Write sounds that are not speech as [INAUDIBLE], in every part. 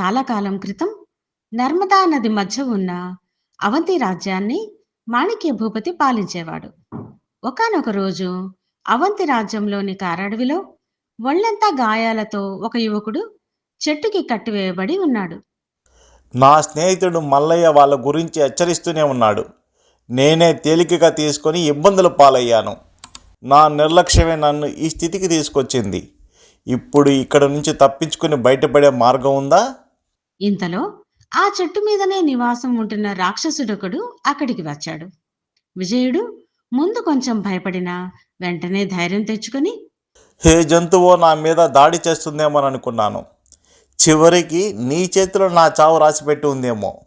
చాలా కాలం క్రితం నర్మదా నది మధ్య ఉన్న అవంతి రాజ్యాన్ని మాణిక్య భూపతి పాలించేవాడు. ఒకానొక రోజు అవంతి రాజ్యంలోని కారడవిలో ఒళ్ళంతా గాయాలతో ఒక యువకుడు చెట్టుకి కట్టివేయబడి ఉన్నాడు. నా స్నేహితుడు మల్లయ్య వాళ్ళ గురించి హెచ్చరిస్తూనే ఉన్నాడు. నేనే తేలికగా తీసుకొని ఇబ్బందులు పాలయ్యాను. నా నిర్లక్ష్యమే నన్ను ఈ స్థితికి తీసుకొచ్చింది. ఇప్పుడు ఇక్కడ నుంచి తప్పించుకుని బయటపడే మార్గం ఉందా? ఇంతలో ఆ చెట్టు మీదనే నివాసం ఉంటున్న రాక్షసుడొకడు అక్కడికి వచ్చాడు. విజయుడు ముందు కొంచెం భయపడినా వెంటనే ధైర్యం తెచ్చుకొని హే జంతువో నా మీద దాడి చేస్తుందేమో అనుకున్నాను. చివరికి నీ చేతిలో నా చావు రాసిపెట్టి ఉందేమో.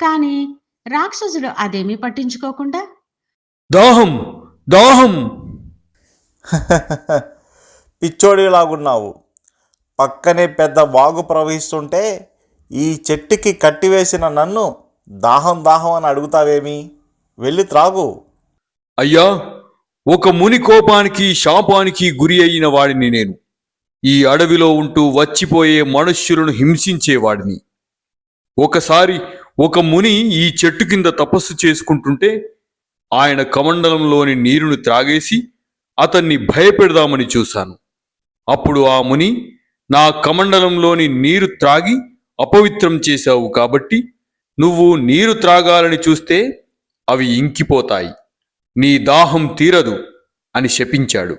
కాని రాక్షసుడు అదేమీ పట్టించుకోకుండా దాహం దాహం. [LAUGHS] పిచ్చోడిలాగున్నావు. పక్కనే పెద్ద వాగు ప్రవహిస్తుంటే ఈ చెట్టుకి కట్టివేసిన నన్ను దాహం దాహం అని అడుగుతావేమి? వెళ్ళి త్రాగు. అయ్యా ఒక ముని కోపానికి శాపానికి గురి అయిన వాడిని నేను. ఈ అడవిలో ఉంటూ వచ్చిపోయే మనుష్యులను హింసించేవాడిని ఒకసారి ఒక ముని ఈ చెట్టు కింద తపస్సు చేసుకుంటుంటే ఆయన కమండలంలోని నీరును త్రాగేసి అతన్ని భయపెడదామని చూశాను. అప్పుడు ఆ ముని నా కమండలంలోని నీరు త్రాగి అపవిత్రం చేశావు కాబట్టి నువ్వు నీరు త్రాగాలని చూస్తే అవి ఇంకిపోతాయి. నీ దాహం తీరదు అని శపించాడు.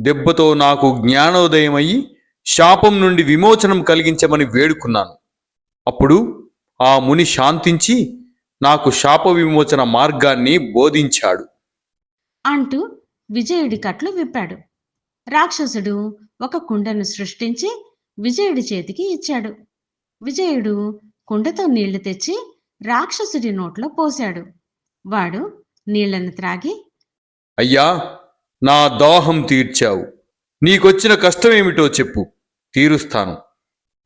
దెబ్బతో నాకు జ్ఞానోదయమయ్యి శాపం నుండి విమోచనం కలిగించమని వేడుకున్నాను. అప్పుడు ఆ ముని శాంతించి నాకు శాప విమోచన మార్గాన్ని బోధించాడు. అంటూ విజయుడి కట్లు విప్పాడు. రాక్షసుడు ఒక కుండను సృష్టించి విజయుడి చేతికి ఇచ్చాడు. విజయుడు కుండతో నీళ్ళు తెచ్చి రాక్షసుడి నోట్లో పోశాడు. వాడు నీళ్ళను త్రాగి అయ్యా నా దాహం తీర్చావు. నీకొచ్చిన కష్టమేమిటో చెప్పు తీరుస్తాను.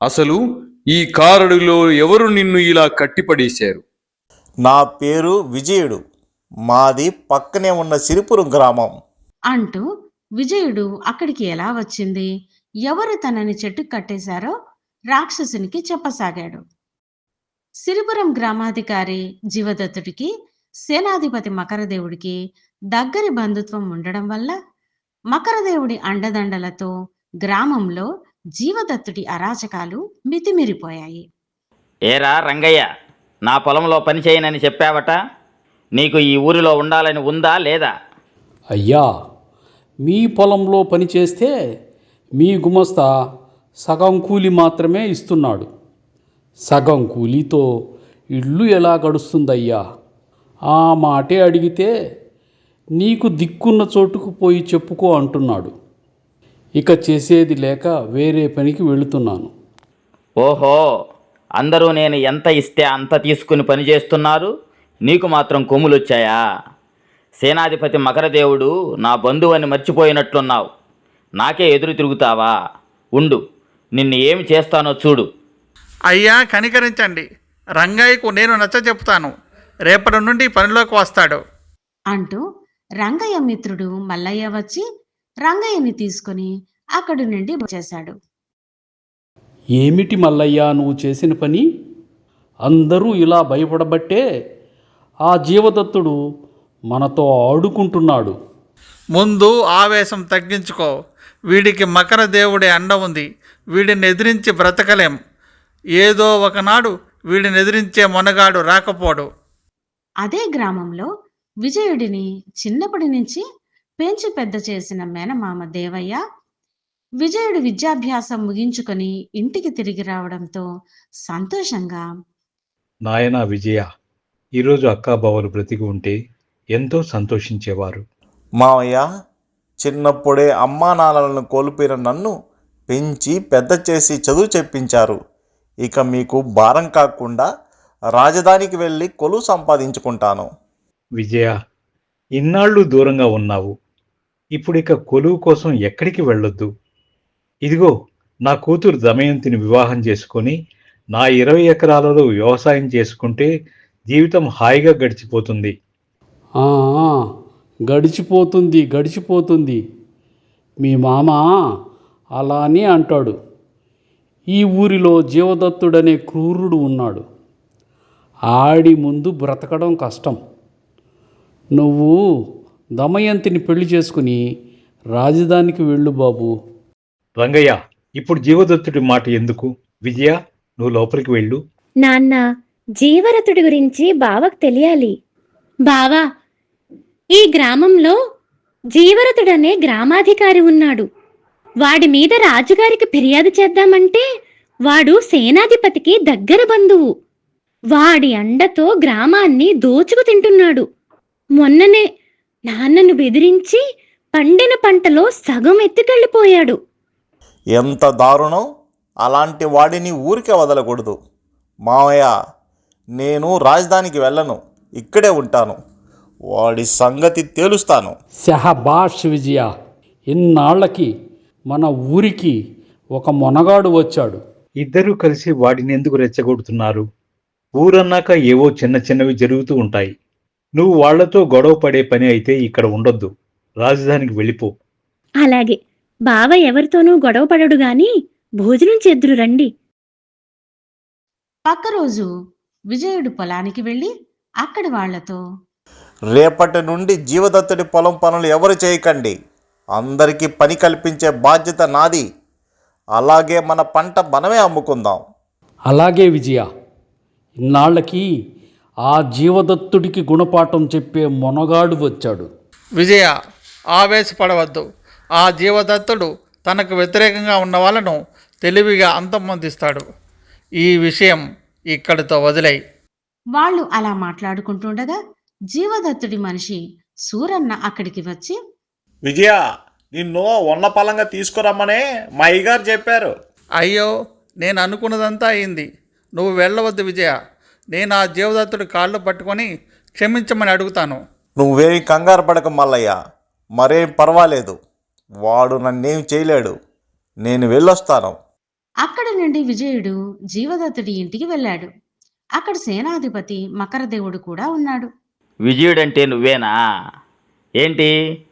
అసలు ఈ కారడులో ఎవరు నిన్ను ఇలా కట్టిపడేశారు? నా పేరు విజయుడు. మాది పక్కనే ఉన్న సిరిపురం గ్రామం. అంటూ విజయుడు అక్కడికి ఎలా వచ్చింది? ఎవరు తనని చెట్టుకు కట్టేశారో రాక్షసునికి చెప్పసాగాడు. సిరిపురం గ్రామాధికారి జీవదత్తుడికి సేనాధిపతి మకరదేవుడికి దగ్గరి బంధుత్వం ఉండడం వల్ల మకరదేవుడి అండదండలతో గ్రామంలో జీవదత్తుడి అరాచకాలు మితిమిరిపోయాయి. ఏరా రంగయ్య నా పొలంలో పని చేయనని చెప్పావట? నీకు ఈ ఊరిలో ఉండాలని ఉందా లేదా? అయ్యా మీ పొలంలో పనిచేస్తే మీ గుమస్తా సగం కూలి మాత్రమే ఇస్తున్నాడు. సగం కూలీతో ఇల్లు ఎలా గడుస్తుందయ్యా? ఆ మాటే అడిగితే నీకు దిక్కున్న చోటుకు పోయి చెప్పుకో అంటున్నాడు. ఇక చేసేది లేక వేరే పనికి వెళుతున్నాను. ఓహో అందరూ నేను ఎంత ఇస్తే అంత తీసుకుని పని చేస్తున్నారు? నీకు మాత్రం కొమ్ములొచ్చాయా? సేనాధిపతి మకరదేవుడు నా బంధువని మర్చిపోయినట్లున్నావు. నాకే ఎదురు తిరుగుతావా? ఉండు. నిన్ను ఏమి చేస్తానో చూడు. అయ్యా కనికరించండి. రంగయ్యకు నేను నచ్చ చెప్తాను. రేపటి నుండి పనిలోకి వస్తాడు. అంటూ రంగయ్య మిత్రుడు మల్లయ్య వచ్చి రంగయ్యని తీసుకుని అక్కడి నుండి వచ్చేశాడు. ఏమిటి మల్లయ్యా నువ్వు చేసిన పని? అందరూ ఇలా భయపడబట్టే ఆ జీవదత్తుడు మనతో ఆడుకుంటున్నాడు. ముందు ఆవేశం తగ్గించుకో. వీడికి మకర దేవుడి అండ ఉంది. వీడిని ఎదిరించి బ్రతకలేం. ఏదో ఒకనాడు వీడిని ఎదిరించే మొనగాడు రాకపోడు. అదే గ్రామంలో విజయుడిని చిన్నప్పటి నుంచి పెంచి పెద్ద చేసిన మేనమామ దేవయ్య విజయుడు విద్యాభ్యాసం ముగించుకొని ఇంటికి తిరిగి రావడంతో సంతోషంగా నాయనా విజయ ఈరోజు అక్కాబావలు బ్రతికి ఉంటే ఎంతో సంతోషించేవారు. మావయ్య చిన్నప్పుడే అమ్మా నాన్నలను కోల్పోయిన నన్ను పెంచి పెద్ద చేసి చదువు చెప్పించారు. ఇక మీకు భారం కాకుండా రాజధానికి వెళ్ళి కొలువు సంపాదించుకుంటాను. విజయ ఇన్నాళ్ళు దూరంగా ఉన్నావు. ఇప్పుడిక కొలువు కోసం ఎక్కడికి వెళ్ళొద్దు. ఇదిగో నా కూతురు దమయంతిని వివాహం చేసుకొని నా ఇరవై ఎకరాలలో వ్యవసాయం చేసుకుంటే జీవితం హాయిగా గడిచిపోతుంది. ఆ, గడిచిపోతుంది గడిచిపోతుంది. మీ మామ అలానే అంటాడు. ఈ ఊరిలో జీవదత్తుడనే క్రూరుడు ఉన్నాడు. ఆడి ముందు బ్రతకడం కష్టం. నువ్వు దమయంతిని పెళ్ళి చేసుకుని రాజధానికి వెళ్ళు బాబు. రంగయ్య ఇప్పుడు జీవదత్తుడి మాట ఎందుకు? విజయ నువ్వు లోపలికి వెళ్ళు. నాన్న జీవరథుడి గురించి బావకు తెలియాలి. బావా ఈ గ్రామంలో జీవరథుడనే గ్రామాధికారి ఉన్నాడు. వాడి మీద రాజుగారికి ఫిర్యాదు చేద్దామంటే వాడు సేనాధిపతికి దగ్గర బంధువు. వాడి అండతో గ్రామాన్ని దోచుకు తింటున్నాడు. మొన్ననే నాన్నను బెదిరించి పండిన పంటలో సగం ఎత్తుకెళ్ళిపోయాడు. ఎంత దారుణం! అలాంటి వాడిని ఊరికే వదలకూడదు. మావయ్య నేను రాజధానికి వెళ్ళను. ఇక్కడే ఉంటాను. వాడి సంగతి తేలుస్తాను. శహబాష్ విజయ ఇన్నాళ్ళకి మన ఊరికి ఒక మొనగాడు వచ్చాడు. ఇద్దరూ కలిసి వాడిని ఎందుకు రెచ్చగొడుతున్నారు? ఊరన్నాక ఏవో చిన్న చిన్నవి జరుగుతూ ఉంటాయి. నువ్వు వాళ్ళతో గొడవ పడే పని అయితే ఇక్కడ ఉండొద్దు. రాజధానికి వెళ్ళిపో. అలాగే. బావ ఎవరితోనూ గొడవ పడడు గాని భోజనం చేద్దురు రండి. పక్క రోజు విజయుడు పొలానికి వెళ్ళి అక్కడి వాళ్ళతో రేపటి నుండి జీవదత్తుడి పొలం పనులు ఎవరు చేయకండి. అందరికీ పని కల్పించే బాధ్యత నాది. అలాగే మన పంట మనమే అమ్ముకుందాం. అలాగే విజయ ఇన్నాళ్ళకి ఆ జీవదత్తుడికి గుణపాఠం చెప్పే మొనగాడు వచ్చాడు. విజయ ఆవేశపడవద్దు. ఆ జీవదత్తుడు తనకు వ్యతిరేకంగా ఉన్న వాళ్ళను తెలివిగా అంతమొందిస్తాడు. ఈ విషయం ఇక్కడితో వదిలేయి. వాళ్ళు అలా మాట్లాడుకుంటుండగా జీవదత్తుడి మనిషి సూరన్న అక్కడికి వచ్చి విజయ నిన్ను ఉన్న పలంగా తీసుకురమ్మనే మా అయ్యగారు చెప్పారు. అయ్యో నేను అనుకున్నదంతా అయింది. నువ్వు వెళ్ళవద్దు విజయ. నేను ఆ జీవదత్తుడి కాళ్ళు పట్టుకొని క్షమించమని అడుగుతాను. నువ్వేం కంగారు పడక మల్లయ్య. మరేం పర్వాలేదు. వాడు నన్నేం చేయలేడు. నేను వెళ్ళొస్తాను. అక్కడి నుండి విజయుడు జీవదత్తుడి ఇంటికి వెళ్ళాడు. అక్కడ సేనాధిపతి మకరదేవుడు కూడా ఉన్నాడు. విజయుడంటే నువ్వేనా? ఏంటి?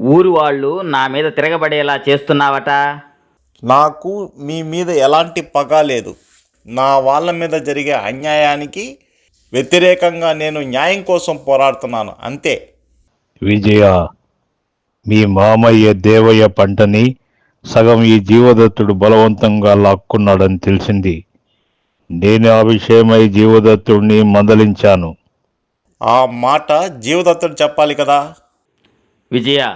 ఊరు వాళ్ళు నా మీద తిరగబడేలా చేస్తున్నావట? నాకు మీ మీద ఎలాంటి పగ లేదు. నా వాళ్ళ మీద జరిగే అన్యాయానికి వ్యతిరేకంగా నేను న్యాయం కోసం పోరాడుతున్నాను. అంతే. విజయ మీ మామయ్య దేవయ్య పంటని సగం ఈ జీవదత్తుడు బలవంతంగా లాక్కున్నాడని తెలిసింది. నేను ఆ విషయమై జీవదత్తుడిని మందలించాను. ఆ మాట జీవదత్తుడు చెప్పాలి కదా? విజయ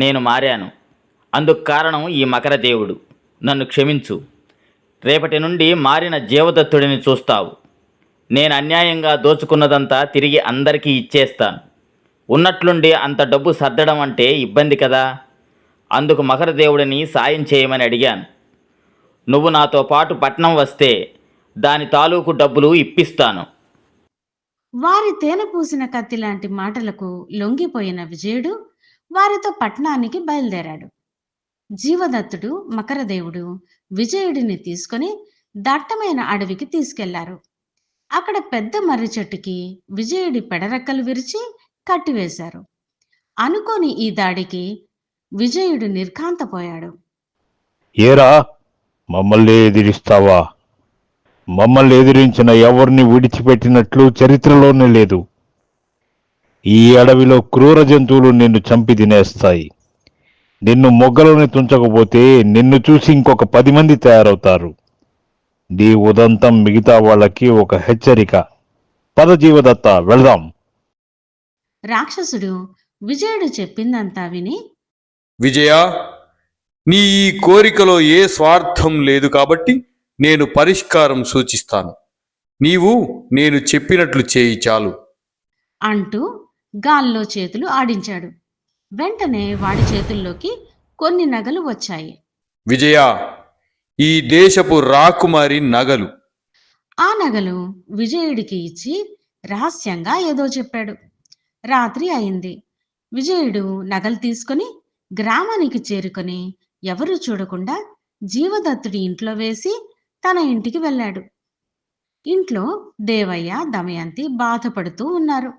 నేను మారాను. అందుకు కారణం ఈ మకర దేవుడు. నన్ను క్షమించు. రేపటి నుండి మారిన జీవదత్తుడిని చూస్తావు. నేను అన్యాయంగా దోచుకున్నదంతా తిరిగి అందరికీ ఇచ్చేస్తాను. ఉన్నట్లుండి అంత డబ్బు సర్దడం అంటే ఇబ్బంది కదా? అందుకు మకర దేవుడిని సాయం చేయమని అడిగాను. నువ్వు నాతో పాటు పట్నం వస్తే దాని తాలూకు డబ్బులు ఇప్పిస్తాను. వారి తేనె పూసిన కత్తి లాంటి మాటలకు లొంగిపోయిన విజయుడు వారితో పట్టణానికి బయలుదేరాడు. జీవదత్తుడు మకరదేవుడు విజయుడిని తీసుకొని దట్టమైన అడవికి తీసుకెళ్ళారు. అక్కడ పెద్ద మర్రి చెట్టుకి విజయుడి పెడరెక్కలు విరిచి కట్టివేశారు. అనుకోని ఈ దాడికి విజయుడు నిర్ఘాంతపోయాడు. ఏరా మమ్మల్ని ఎదిరిస్తావా? మమ్మల్ని ఎదిరించిన ఎవరిని విడిచిపెట్టినట్లు చరిత్రలోనే లేదు. ఈ అడవిలో క్రూర జంతువులు నిన్ను చంపి తినేస్తాయి. నిన్ను మొగ్గలోని తుంచకపోతే నిన్ను చూసి ఇంకొక పది మంది తయారవుతారు. నీ ఉదంతం మిగతా వాళ్ళకి ఒక హెచ్చరిక. పదజీవదత్త వెళదాం. రాక్షసుడు విజయుడు చెప్పిందంతా విని విజయ నీ ఈ కోరికలో ఏ స్వార్థం లేదు కాబట్టి నేను పరిష్కారం సూచిస్తాను. నీవు నేను చెప్పినట్లు చేయి చాలు. అంటూ గాల్లో చేతులు ఆడించాడు. వెంటనే వాడి చేతుల్లోకి కొన్ని నగలు వచ్చాయి. విజయ ఈ దేశపు రాకుమారి నగలు. ఆ నగలు విజయుడికి ఇచ్చి రహస్యంగా ఏదో చెప్పాడు. రాత్రి అయింది. విజయుడు నగలు తీసుకొని గ్రామానికి చేరుకొని ఎవరూ చూడకుండా జీవదత్తుడి ఇంట్లో వేసి తన ఇంటికి వెళ్ళాడు. ఇంట్లో దేవయ్య దమయంతి బాధపడుతూ ఉన్నారు.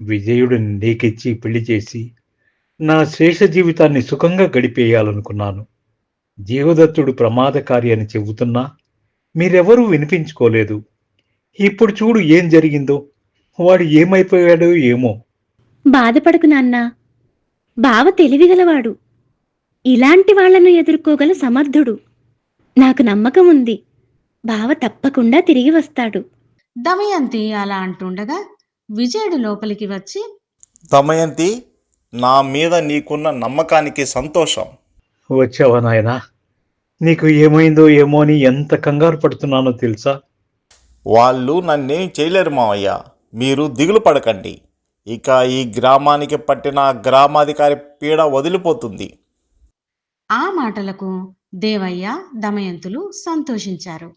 విజయుడిని నీకిచ్చి పెళ్ళి చేసి నా శేష జీవితాన్ని సుఖంగా గడిపేయాలనుకున్నాను. జీవదత్తుడు ప్రమాదకారి అని చెబుతున్నా మీరెవరూ వినిపించుకోలేదు. ఇప్పుడు చూడు ఏం జరిగిందో. వాడు ఏమైపోయాడో ఏమో. బాధపడకు నాన్నా. బావ తెలివిగలవాడు. ఇలాంటి వాళ్ళను ఎదుర్కోగల సమర్థుడు. నాకు నమ్మకం ఉంది బావ తప్పకుండా తిరిగి వస్తాడు. దమయంతి అలా అంటుండగా విజయుడు లోపలికి వచ్చి దమయంతి నా మీద నీకున్న నమ్మకానికి సంతోషం. వచ్చావా నాయనా? నీకు ఏమైందో ఏమో అని ఎంత కంగారు పడుతున్నానో తెలుసా? వాళ్ళు నన్నేం చేయలేరు మావయ్య. మీరు దిగులు పడకండి. ఇక ఈ గ్రామానికి పట్టిన గ్రామాధికారి పీడ వదిలిపోతుంది. ఆ మాటలకు దేవయ్య దమయంతులు సంతోషించారు.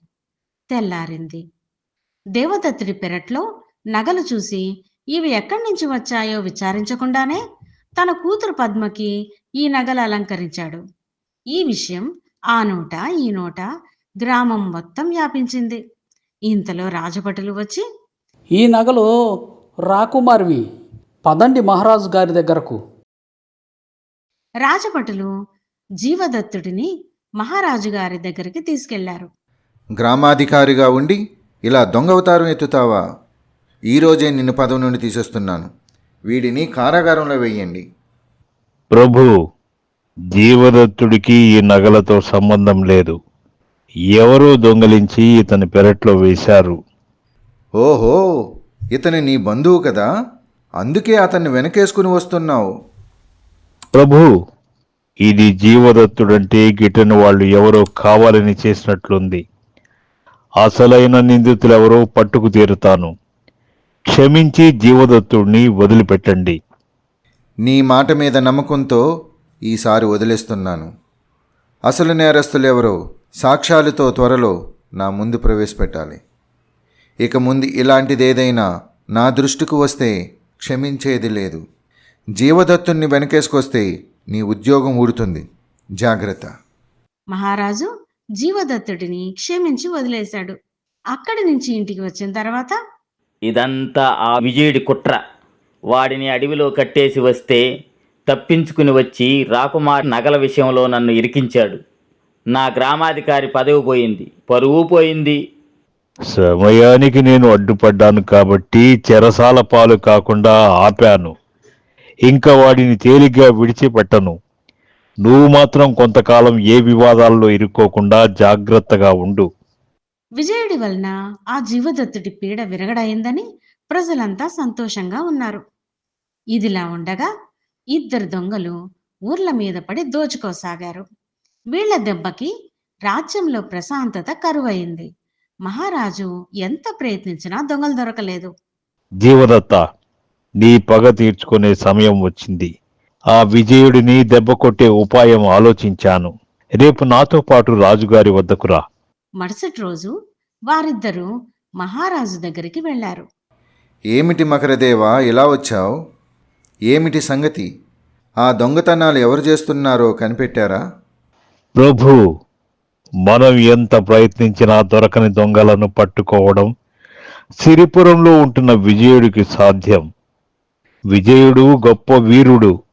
తెల్లారింది. దేవదత్తుడి పెరట్లో నగలు చూసి ఇవి ఎక్కడి నుంచి వచ్చాయో విచారించకుండానే తన కూతురు పద్మకి ఈ నగలు అలంకరించాడు. ఈ విషయం ఆ నోట ఈ నోట గ్రామం మొత్తం వ్యాపించింది. ఇంతలో రాజభటులు వచ్చి ఈ నగలు రాకుమారివి పదండి మహారాజు గారి దగ్గరకు. రాజభటులు జీవదత్తుడిని మహారాజు గారి దగ్గరికి తీసుకెళ్ళారు. గ్రామాధికారిగా ఉండి ఇలా దొంగవతారం ఎత్తుతావా? ఈరోజే నిన్ను పదవి నుండి తీసేస్తున్నాను. వీడిని కారాగారంలో వెయ్యండి ప్రభు జీవదత్తుడికి ఈ నగలతో సంబంధం లేదు. ఎవరో దొంగలించి ఇతని పెరట్లో వేశారు. ఓహో ఇతని నీ బంధువు కదా? అందుకే అతన్ని వెనకేసుకుని వస్తున్నావు. ప్రభు ఇది జీవదత్తుడంటే గిట్టని వాళ్ళు ఎవరో కావాలని చేసినట్లుంది. అసలైన నిందితులెవరో పట్టుకు తీరుతాను. క్షమించి జీవదత్తుడిని వదిలిపెట్టండి. నీ మాట మీద నమ్మకంతో ఈసారి వదిలేస్తున్నాను. అసలు నేరస్తులెవరో సాక్ష్యాలతో త్వరలో నా ముందు ప్రవేశపెట్టాలి. ఇక ముందు ఇలాంటిదేదైనా నా దృష్టికి వస్తే క్షమించేది లేదు. జీవదత్తుణ్ణి వెనకేసుకొస్తే నీ ఉద్యోగం ఊడుతుంది జాగ్రత్త. మహారాజు జీవదత్తుడిని క్షమించి వదిలేశాడు. అక్కడి నుంచి ఇంటికి వచ్చిన తర్వాత ఇదంతా ఆ విజయుడి కుట్ర. వాడిని అడవిలో కట్టేసి వస్తే తప్పించుకుని వచ్చి రాకుమార్ నగల విషయంలో నన్ను ఇరికించాడు. నా గ్రామాధికారి పదవి పోయింది. పరువు పోయింది. సమయానికి నేను అడ్డుపడ్డాను కాబట్టి చెరసాల పాలు కాకుండా ఆపాను. ఇంకా వాడిని తేలిగ్గా విడిచిపెట్టను. నువ్వు మాత్రం కొంతకాలం ఏ వివాదాల్లో ఇరుక్కోకుండా జాగ్రత్తగా ఉండు. విజయుడి వలన ఆ జీవదత్తుడి పీడ విరగడైందని ప్రజలంతా సంతోషంగా ఉన్నారు. ఇదిలా ఉండగా ఇద్దరు దొంగలు ఊర్ల మీద పడి దోచుకోసాగారు. వీళ్ళ దెబ్బకి రాజ్యంలో ప్రశాంతత కరువయింది మహారాజు ఎంత ప్రయత్నించినా దొంగలు దొరకలేదు. జీవదత్త నీ పగ తీర్చుకునే సమయం వచ్చింది. ఆ విజయుడిని దెబ్బ కొట్టే ఉపాయం ఆలోచించాను. రేపు నాతో పాటు రాజుగారి వద్దకు రా. మరుసటి రోజు వారిద్దరూ మహారాజు దగ్గరికి వెళ్ళారు ఏమిటి మకరదేవా ఇలా వచ్చావు? ఏమిటి సంగతి? ఆ దొంగతనాలు ఎవరు చేస్తున్నారో కనిపెట్టారా? ప్రభు మనం ఎంత ప్రయత్నించినా దొరకని దొంగలను పట్టుకోవడం సిరిపురంలో ఉంటున్న విజయుడికి సాధ్యం. విజయుడు గొప్ప వీరుడు.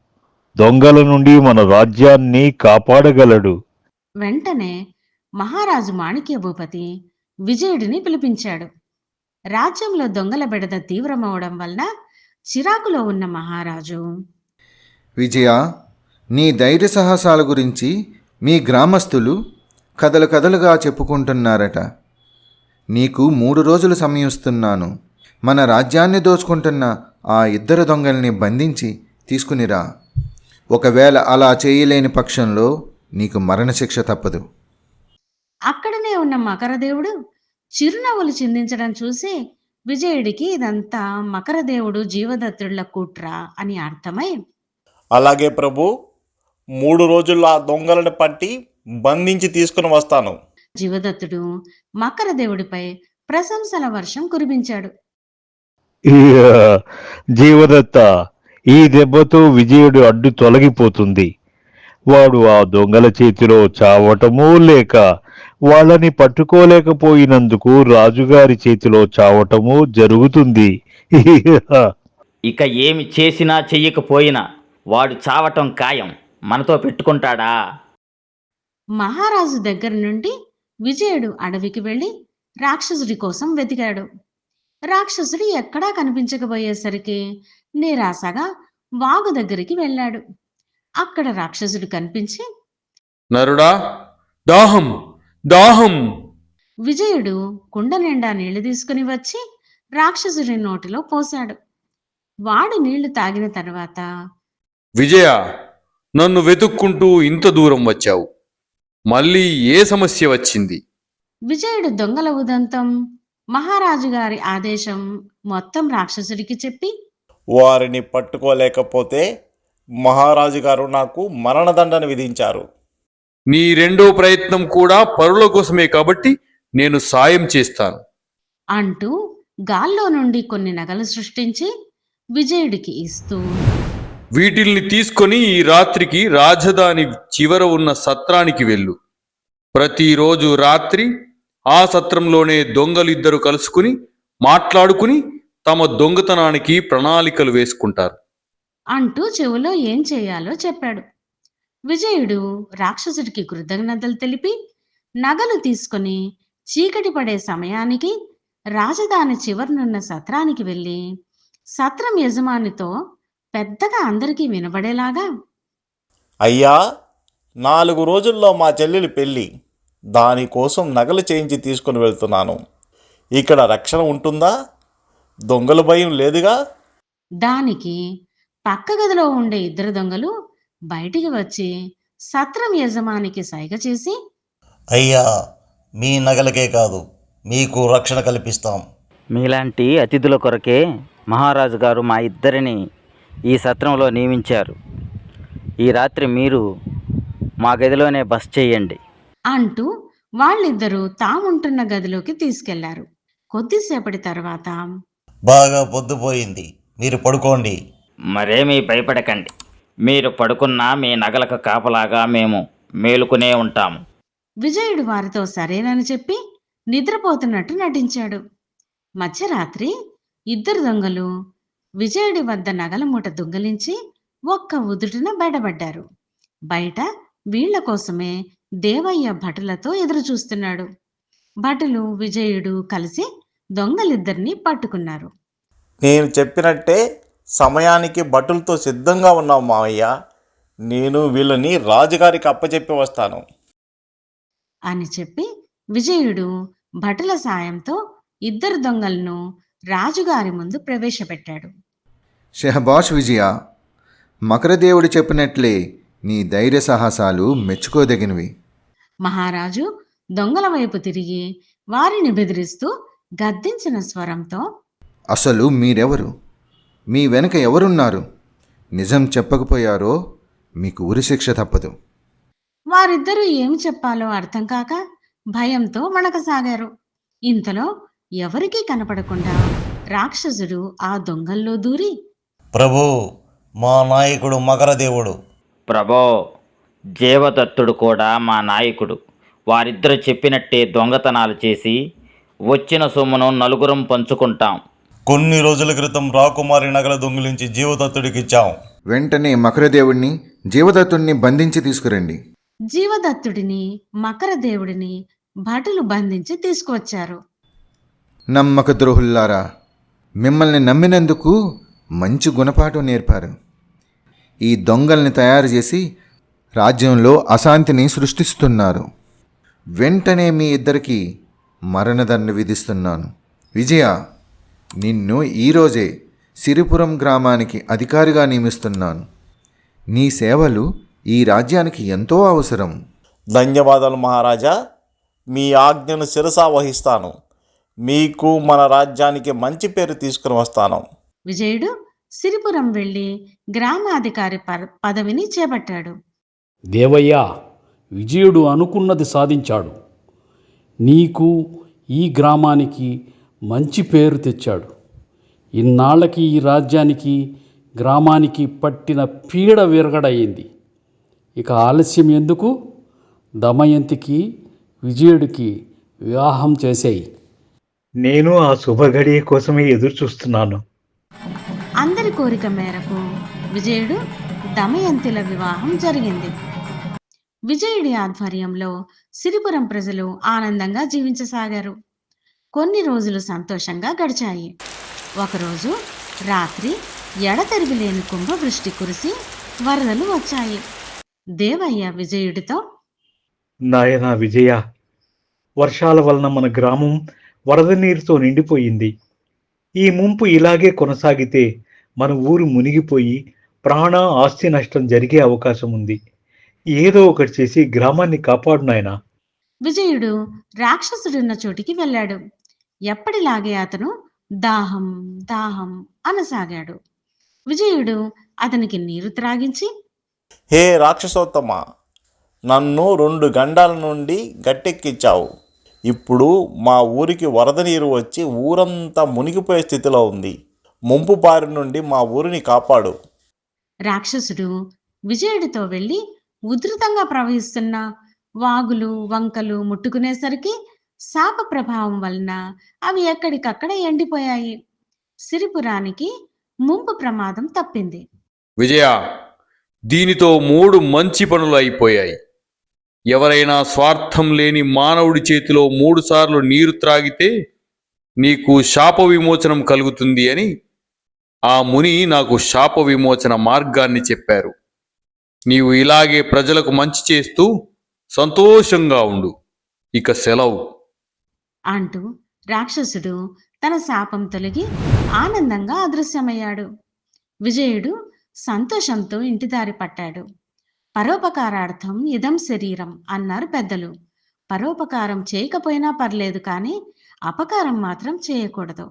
దొంగల నుండి మన రాజ్యాన్ని కాపాడగలడు. వెంటనే మహారాజు మాణిక్య భూపతి విజయుడిని పిలిపించాడు. రాజ్యంలో దొంగల బెడద తీవ్రమవడం వలన చిరాకులో ఉన్న మహారాజు విజయ నీ ధైర్య సాహసాల గురించి మీ గ్రామస్తులు కథలు కథలుగా చెప్పుకుంటున్నారట. నీకు మూడు రోజులు సమయమిస్తున్నాను. మన రాజ్యాన్ని దోచుకుంటున్న ఆ ఇద్దరు దొంగల్ని బంధించి తీసుకునిరా. ఒకవేళ అలా చేయలేని పక్షంలో నీకు మరణశిక్ష తప్పదు. అక్కడనే ఉన్న మకరదేవుడు చిరునవ్వులు చిందించడం చూసి విజయుడికి ఇదంతా మకరదేవుడు జీవదత్తుళ్ళ కుట్ర అని అర్థమై అలాగే ప్రభు మూడు రోజుల్లో ఆ దొంగలను పట్టి బంధించి తీసుకుని వస్తాను. జీవదత్తుడు మకరదేవుడిపై ప్రశంసల వర్షం కురిపించాడు. జీవదత్త ఈ దెబ్బతో విజయుడు అడ్డు తొలగిపోతుంది. వాడు ఆ దొంగల చేతిలో చావటమూ లేక వాళ్ళని పట్టుకోలేకపోయినందుకు రాజుగారి చేతిలో చావటము జరుగుతుంది. [LAUGHS] ఇక ఏమి చేసినా చెయ్యకపోయినా వాడు చావటం ఖాయం. మనతో పెట్టుకుంటాడా? మహారాజు దగ్గర నుండి విజయుడు అడవికి వెళ్ళి రాక్షసుడి కోసం వెతికాడు. రాక్షసుడు ఎక్కడా కనిపించకపోయేసరికి నిరాశగా వాగు దగ్గరికి వెళ్ళాడు. అక్కడ రాక్షసుడు కనిపించి నరుడా దాహం! దాహం. విజయుడు కుండ నిండా నీళ్ళు తీసుకుని వచ్చి రాక్షసుడి నోటిలో పోశాడు. వాడు నీళ్ళు తాగిన తర్వాత విజయ నన్ను వెతుక్కుంటూ ఇంత దూరం వచ్చావు. మళ్ళీ ఏ సమస్య వచ్చింది? విజయుడు దొంగల ఉదంతం మహారాజు గారి ఆదేశం మొత్తం రాక్షసుడికి చెప్పి వారిని పట్టుకోలేకపోతే మహారాజు గారు నాకు మరణదండన విధించారు. నీ రెండో ప్రయత్నం కూడా పరుల కోసమే కాబట్టి నేను సాయం చేస్తాను. అంటూ గాల్లో నుండి కొన్ని నగలు సృష్టించి విజయుడికి ఇస్తూ వీటిల్ని తీసుకొని ఈ రాత్రికి రాజధాని చివర ఉన్న సత్రానికి వెళ్ళు. ప్రతిరోజు రాత్రి ఆ సత్రంలోనే దొంగలిద్దరు కలుసుకుని మాట్లాడుకుని తమ దొంగతనానికి ప్రణాళికలు వేసుకుంటారు. అంటూ చెవులో ఏం చేయాలో చెప్పాడు. విజయుడు రాక్షసుడికి కృతజ్ఞతలు తెలిపి నగలు తీసుకొని చీకటి పడే సమయానికి రాజధాని చివరనున్న సత్రానికి వెళ్ళి సత్రం యజమానితో పెద్దగా అందరికీ వినబడేలాగా అయ్యా నాలుగు రోజుల్లో మా చెల్లెలి పెళ్ళి దానికోసం నగలు చేయించి తీసుకుని వెళ్తున్నాను. ఇక్కడ రక్షణ ఉంటుందా? దొంగల భయం లేదుగా? దానికి పక్క గదిలో ఉండే ఇద్దరు దొంగలు బయటికి వచ్చి సత్రం యజమానికి సైగ చేసి అయ్యా మీ నగలకే కాదు మీకు రక్షణ కల్పిస్తాం. మీలాంటి అతిథుల కొరకే మహారాజు గారు మా ఇద్దరిని ఈ సత్రంలో నియమించారు. ఈ రాత్రి మీరు మా గదిలోనే బస చేయండి. అంటూ వాళ్ళిద్దరూ తాముంటున్న గదిలోకి తీసుకెళ్ళారు. కొద్దిసేపటి తర్వాత బాగా పొద్దుపోయింది మీరు పడుకోండి. మరేమీ భయపడకండి. మీరు పడుకున్నా మీ నగలకు కాపలాగా మేము మేలుకునే ఉంటాము. విజయుడు వారితో సరేనని చెప్పి నిద్రపోతున్నట్టు నటించాడు. మధ్యరాత్రి ఇద్దరు దొంగలు విజయుడి వద్ద నగల మూట దొంగిలించి ఒక్క ఉదుటిన బయటపడ్డారు. బయట వీళ్ళ కోసమే దేవయ్య భటులతో ఎదురు చూస్తున్నాడు భటులు విజయుడు కలిసి దొంగలిద్దరినీ పట్టుకున్నారు. నేను చెప్పినట్టే సమయానికి భటులతో సిద్ధంగా ఉన్నాం మావయ్య. నేను వీళ్ళని రాజుగారికి అప్పచెప్పి వస్తాను. అని చెప్పి విజయుడు భటుల సాయంతో ఇద్దరు దొంగలను రాజుగారి ముందు ప్రవేశపెట్టాడు. షెహబాష్ విజయ మకరదేవుడు చెప్పినట్లే నీ ధైర్య సాహసాలు మెచ్చుకోదగినవి. మహారాజు దొంగల వైపు తిరిగి వారిని బెదిరిస్తూ గద్దించిన స్వరంతో అసలు మీరెవరు? మీ వెనుక ఎవరున్నారు? నిజం చెప్పకపోయారో మీకు ఉరిశిక్ష తప్పదు. వారిద్దరూ ఏమి చెప్పాలో అర్థం కాక భయంతో వణకసాగారు. ఇంతలో ఎవరికీ కనపడకుండా రాక్షసుడు ఆ దొంగల్లో దూరి ప్రభు మా నాయకుడు మకరదేవుడు ప్రభో జీవదత్తుడు కూడా మా నాయకుడు. వారిద్దరు చెప్పినట్టే దొంగతనాలు చేసి వచ్చిన సొమ్మును నలుగురం పంచుకుంటాం. కొన్ని రోజుల క్రితం రాకుమారి నగల దొంగిలించి జీవదత్తుడికిచ్చాం వెంటనే మకరదేవుణ్ణి జీవదత్తుణ్ణి బంధించి తీసుకురండి. జీవదత్తుడిని మకర దేవుడిని భటులు బంధించి తీసుకువచ్చారు. నమ్మక ద్రోహుల్లారా మిమ్మల్ని నమ్మినందుకు మంచి గుణపాఠం నేర్పారు. ఈ దొంగల్ని తయారు చేసి రాజ్యంలో అశాంతిని సృష్టిస్తున్నారు. వెంటనే మీ ఇద్దరికి మరణదండ విధిస్తున్నాను. విజయ నిన్ను ఈరోజే సిరిపురం గ్రామానికి అధికారిగా నియమిస్తున్నాను. నీ సేవలు ఈ రాజ్యానికి ఎంతో అవసరం. ధన్యవాదాలు మహారాజా. మీ ఆజ్ఞను శిరసా వహిస్తాను. మీకు మన రాజ్యానికి మంచి పేరు తీసుకుని వస్తాను. విజయుడు సిరిపురం వెళ్ళి గ్రామాధికారి ప- పదవిని చేపట్టాడు. దేవయ్య విజయుడు అనుకున్నది సాధించాడు. నీకు ఈ గ్రామానికి మంచి పేరు తెచ్చాడు. ఇన్నాళ్ళకి ఈ రాజ్యానికి గ్రామానికి పట్టిన పీడ విరగడయింది ఇక ఆలస్యం ఎందుకు? దమయంతికి విజయుడికి వివాహం చేసేయి. నేను ఆ శుభగడియ కోసమే ఎదురు చూస్తున్నాను అందరి కోరిక మేరకు విజయుడు దమయంతిల వివాహం జరిగింది. విజయుడి ఆధ్వర్యంలో సిరిపురం ప్రజలు ఆనందంగా జీవించసాగారు. కొన్ని రోజులు సంతోషంగా గడిచాయి. ఒకరోజు రాత్రి ఎడతెరివి లేని కుంభవృష్టి కురిసి వరదలు వచ్చాయి. దేవయ్య విజయుడితో నాయనా విజయ వర్షాల వలన మన గ్రామం వరద నీరుతో నిండిపోయింది. ఈ ముంపు ఇలాగే కొనసాగితే మన ఊరు మునిగిపోయి ప్రాణ ఆస్తి నష్టం జరిగే అవకాశం ఉంది. ఏదో ఒకటి చేసి గ్రామాన్ని కాపాడు నాయనా. విజయుడు రాక్షసుడున్న చోటికి వెళ్ళాడు. ఎప్పటిలాగే అతను దాహం దాహం అనసాగాడు. విజయుడు అతనికి నీరు త్రాగించి హే రాక్షసోత్తమ నన్ను రెండు గండాల నుండి గట్టెక్కించావు ఇప్పుడు మా ఊరికి వరద నీరు వచ్చి ఊరంతా మునిగిపోయే స్థితిలో ఉంది. ముంపు బారి నుండి మా ఊరిని కాపాడు. రాక్షసుడు విజయుడితో వెళ్ళి ఉధృతంగా ప్రవహిస్తున్న వాగులు వంకలు ముట్టుకునేసరికి శాప ప్రభావం వలన అవి ఎక్కడికక్కడ ఎండిపోయాయి. సిరిపురానికి ముంపు ప్రమాదం తప్పింది. విజయ దీనితో మూడు మంచి పనులు అయిపోయాయి. ఎవరైనా స్వార్థం లేని మానవుడి చేతిలో మూడుసార్లు నీరు త్రాగితే నీకు శాప విమోచనం కలుగుతుంది అని ఆ ముని నాకు శాప విమోచన మార్గాన్ని చెప్పారు. నీవు ఇలాగే ప్రజలకు మంచి చేస్తూ సంతోషంగా ఉండు. ఇక సెలవు. అంటూ రాక్షసుడు తన శాపం తొలగి ఆనందంగా అదృశ్యమయ్యాడు. విజయుడు సంతోషంతో ఇంటిదారి పట్టాడు. పరోపకారార్థం ఇదం శరీరం అన్నారు పెద్దలు. పరోపకారం చేయకపోయినా పర్లేదు కానీ అపకారం మాత్రం చేయకూడదు.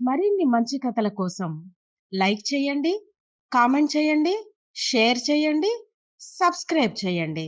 మరిన్ని మంచి కథల కోసం లైక్ చేయండి కామెంట్ చేయండి షేర్ చేయండి సబ్స్క్రైబ్ చేయండి.